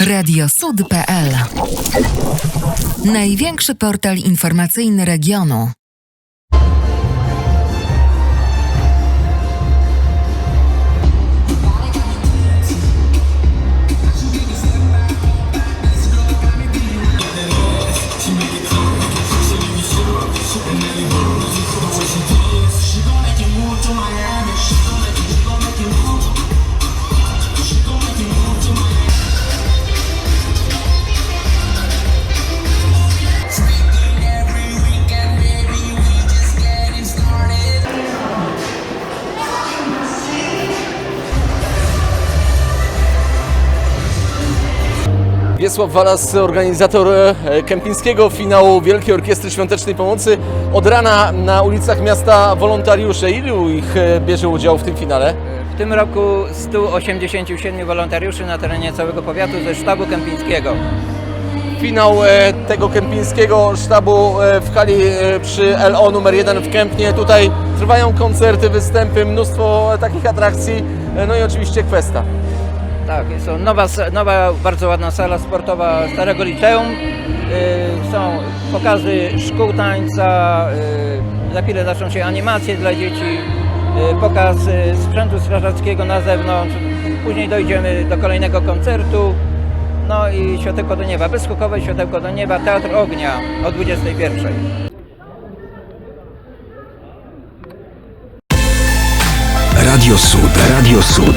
Radiosud.pl Największy portal informacyjny regionu. Wiesław Walas, organizator e, kempinskiego finału Wielkiej Orkiestry Świątecznej Pomocy. Od rana na ulicach miasta wolontariusze. Ilu ich e, bierze udział w tym finale? W tym roku 187 wolontariuszy na terenie całego powiatu ze sztabu kempingskiego. Finał e, tego kempinskiego sztabu w hali przy LO numer 1 w Kępnie. Tutaj trwają koncerty, występy, mnóstwo takich atrakcji, no i oczywiście kwesta. Tak, jest to nowa, nowa bardzo ładna sala sportowa Starego Liceum. Yy, są pokazy szkół tańca, yy, za chwilę zaczną się animacje dla dzieci, yy, pokaz sprzętu strażackiego na zewnątrz. Później dojdziemy do kolejnego koncertu. No i światełko do nieba, bezskokowe światełko do nieba, Teatr Ognia o 21. Radio Sud. Radio Sud.